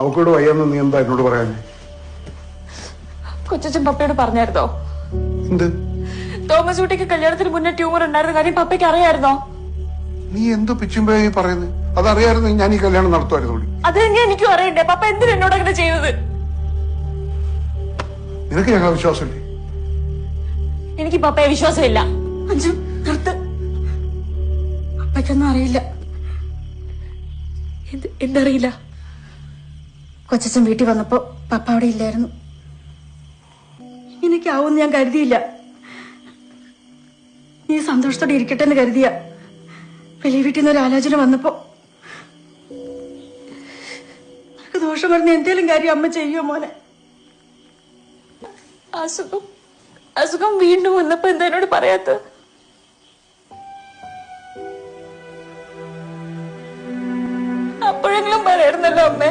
അവക്കോട് വയ്യെന്ന് നീ എന്താ എന്നോട് പറയാൻ കൊച്ചച്ഛൻ പപ്പയോട് പറഞ്ഞായിരുന്നോ? എന്ത്? തോമസ് കുട്ടിക്ക് കല്യാണത്തിന് മുന്നേ ട്യൂമർ ഉണ്ടായിരുന്ന കാര്യം പപ്പയ്ക്ക് അറിയായിരുന്നോ? നീ എന്ത് പിച്ചുമ്പേ ഈ പറയുന്നത് അതറിയായിരുന്നു ഞാൻ ഈ കല്യാണം നടത്തുമായിരുന്നു അത് തന്നെ എനിക്കും അറിയണ്ടേ? പപ്പ എന്തിനാ എന്നോട് അങ്ങനെ ചെയ്തത്? നിനക്ക് ഞങ്ങളെ വിശ്വാസമില്ലേ? എനിക്ക് പപ്പയെ വിശ്വാസമില്ല. അഞ്ചു നിർത്ത്. അപ്പയ്ക്കൊന്നും അറിയില്ല. എന്ത് എന്തറിയില്ല? കൊച്ചച്ഛൻ വീട്ടിൽ വന്നപ്പോ പപ്പ അവിടെ ഇല്ലായിരുന്നു. എനിക്കാവുമെന്ന് ഞാൻ കരുതിയില്ല. നീ സന്തോഷത്തോടെ ഇരിക്കട്ടെ എന്ന് കരുതിയ. വലിയ വീട്ടിൽ നിന്ന് ഒരു ആലോചന വന്നപ്പോ നിനക്ക് ദോഷം പറഞ്ഞ എന്തേലും കാര്യം അമ്മ ചെയ്യോ മോനെ? അസുഖം അസുഖം വീണ്ടും വന്നപ്പോ എന്താ എന്നോട് പറയാത്ത അപ്പോഴെങ്കിലും പറയായിരുന്നല്ലോ അമ്മേ.